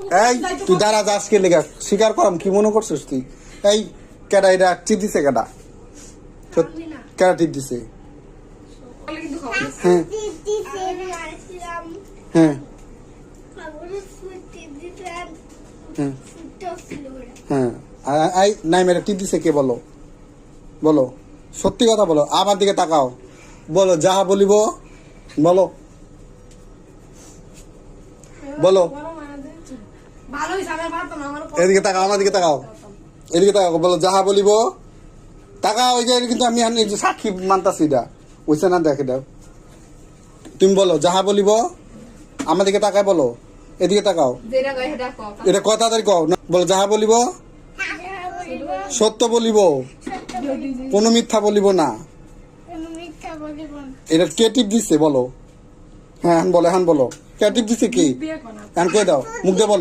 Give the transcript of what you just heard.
এই, তুই দাঁড়া যাস কে লেগা। স্বীকার করাম, কি মনে করছিস তুই? এই, কেডা এটা টিপ দিছে কেডা। কেডা টিপ দিছে? হ্যাঁ। হ্যাঁ। হ্যাঁ। হ্যাঁ। নাই কে বলো? বলো। সত্যি কথা বলো, আমার দিকে তাকাও। বলো, যাহা বলিব, বলো। বলো ভালো হয়েছে আমার ভাবতাম না, আমার এদিকে তাকাও আমার দিকে তাকাও। এদিকে তাকাও বলো যাহা বলিব। তাকাও ওই যে কিন্তু আমি আমি সাক্ষী মানতাছি এটা। ওইসে না দেখে দাও। তুমি বলো যাহা বলিব আমার দিকে তাকায় বলো। এদিকে তাকাও। এটা কথা তাড়াতাড়ি কও। বলো যাহা বলিব সত্য বলিব কোনো মিথ্যা বলিব না। কোনো মিথ্যা বলিব এটা কে টিপ দিচ্ছে বলো। হ্যাঁ হ্যাঁ বলো হ্যাঁ বলো। কে টিপ দিচ্ছে কি? হ্যাঁ কে দাও। মুখ দিয়ে বলো।